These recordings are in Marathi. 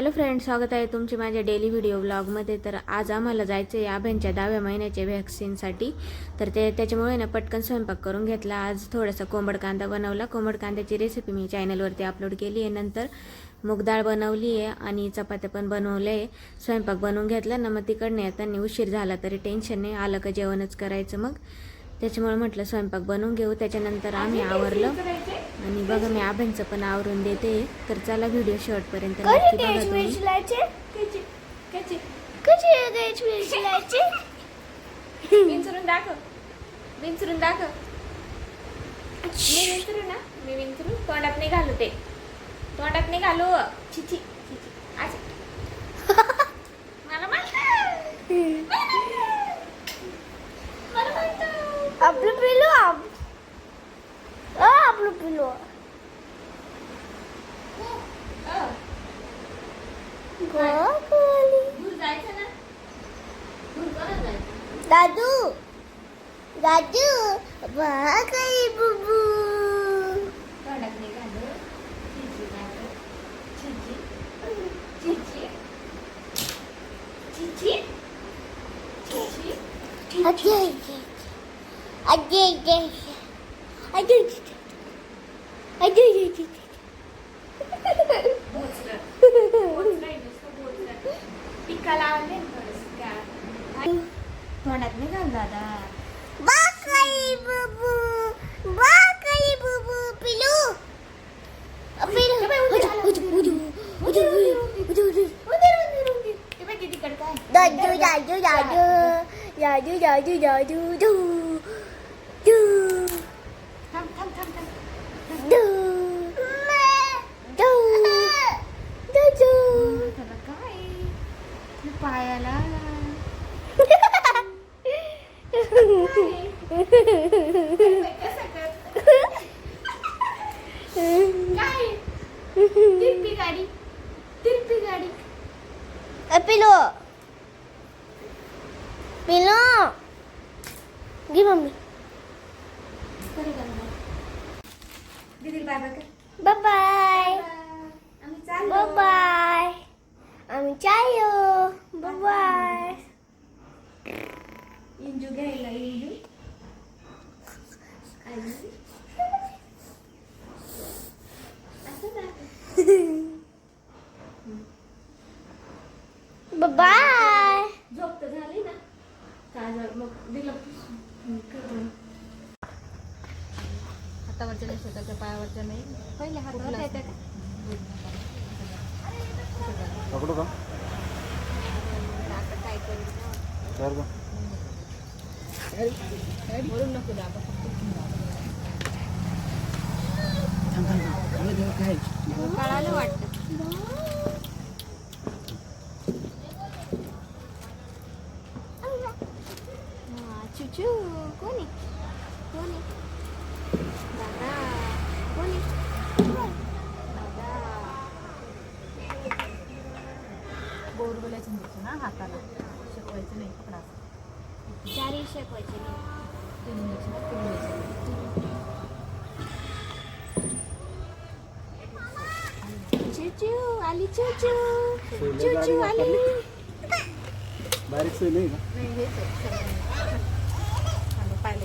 हॅलो फ्रेंड स्वागत आहे तुमचे माझ्या डेली व्हिडिओ ब्लॉगमध्ये तर आज आम्हाला जायचं आहे आभ्यांच्या दहाव्या महिन्याच्या व्हॅक्सिनसाठी तर ते त्याच्यामुळे ना पटकन स्वयंपाक करून घेतला. आज थोडासा कोंबड कांदा बनवला. कोंबड कांद्याची रेसिपी मी चॅनलवरती अपलोड केली आहे. नंतर मूग डाळ बनवली आहे आणि चपात्या पण बनवल्या आहे. स्वयंपाक बनवून घेतला ना मग तिकडनं येताना उशीर झाला तरी टेन्शन नाही. आलं का जेवणच करायचं मग. त्याच्यामुळे म्हटलं स्वयंपाक बनवून घेऊ. त्याच्यानंतर आम्ही आवरलं. आणि बघा मी आभ्यांचं पण आवरून देते. तर चला व्हिडिओ शेवटपर्यंत कधी नक्की बघा तुम्ही. विंचरून दाखव. विंचरून दाखव. मी विंचरू ना? मी विंचरू तोंडात नाही घालू ते. तोंडात नाही घालू. असे. मला माहीत मला माहीत आपलं पिलो आप अ, आपलं पिलो गोकुली. दूर जायचं ना दूर कोणाला जायचं दादू दादू बा काही बुबू तोंडात नाही घालू छिची घालू छिची छिची छिची छिची अजय अजय अजय अजय अजय बोचलं. बोचलं आहे नुसतं बोचलं. टिक्का लावले ना थोडंसं त्या. तोंडात नाही घाल दादा बुबू बुबू पिलू पिलू आहे. दादू दादू दादू दादू दादू दादू दू दू थांब थांब थांब थांब दू दू दादू त्याला काय हे पायाला कसं कर काय तिरपी गाडी तिरपी गाडी पिलो पिलो घे मम्मी. बाय बाय बाय आम्ही बाय बाय इंजू घ्यायला इंजू आई. असं दाखव. बाय बाय झोप तर झाली ना काजळ मग दिलं पुसून. कर बरं. हातावरच्या नाही स्वतःच्या पायावरच्या नाही. पहिले हातावर येतं का? पकडू का? आता काय करू वरून नको दाबा कळालं वाटतं हा, चुचू कोणी कोणी दादा कोणी दादा बोरगोल्याचं द्यायचं ना हाताला शिकवायचं नाही पकडा चारी शेकवायचे आली चिचू आली बारीक सोय नाही का पाहिलं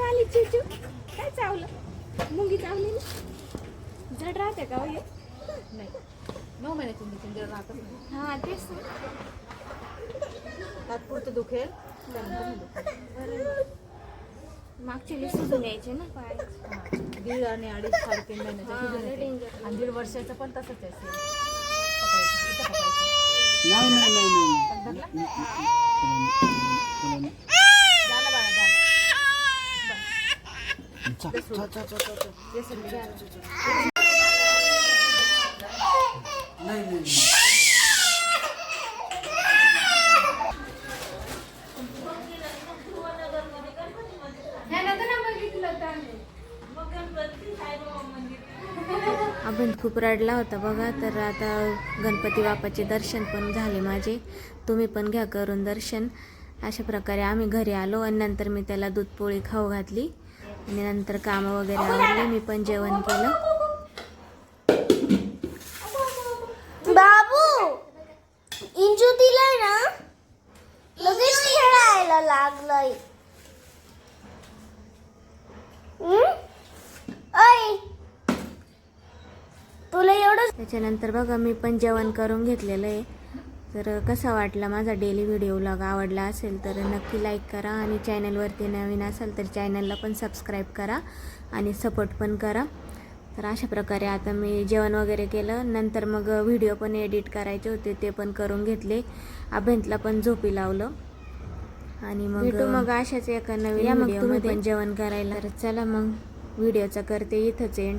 आली चुचू काय चावलं मुंगी चावली ना जड राहते का हो हे नाही नऊ महिन्याची जड जर हा तेच तात्पुरतं दुखेल. मागच्या वेळेस सुजून यायचे ना? पाय. दीड आणि अडीच साडेतीन महिन्याचं सुजून येते. आणि दीड वर्षाचं पण तसंच आहे नाही नाही नाही नाही. धरला? नाही झालं बाळा झालं अभंत खूप रडला होता बघा. तर आता गणपती बापाचे दर्शन पण झाले माझे. तुम्ही पण घ्या करून दर्शन. अशा प्रकारे आम्ही घरी आलो आणि नंतर मी त्याला दूध पोळी खाऊ घातली. आणि नंतर कामं वगैरे आवडली मी पण जेवण केलं. बाबू इंजू दिलाय ना? लगेच खेळायला लागलाय. तुला एवढं त्याच्यानंतर बघा मी पण जेवण करून घेतलेलं आहे. तर कसा वाटला माझा डेली व्हिडिओ ब्लॉग आवडला असेल तर नक्की लाईक करा आणि चॅनलवरती नवीन असाल तर चॅनलला पण सबस्क्राईब करा आणि सपोर्ट पण करा. तर अशा प्रकारे आता मी जेवण वगैरे केलं. नंतर मग व्हिडिओ पण एडिट करायचे होते ते पण करून घेतले. अभ्यंतला पण झोपी लावलं. आणि मग मग अशाच एका नवीन मग तुम्ही पण जेवण करायला. तर चला मग व्हिडिओचा करते इथंच end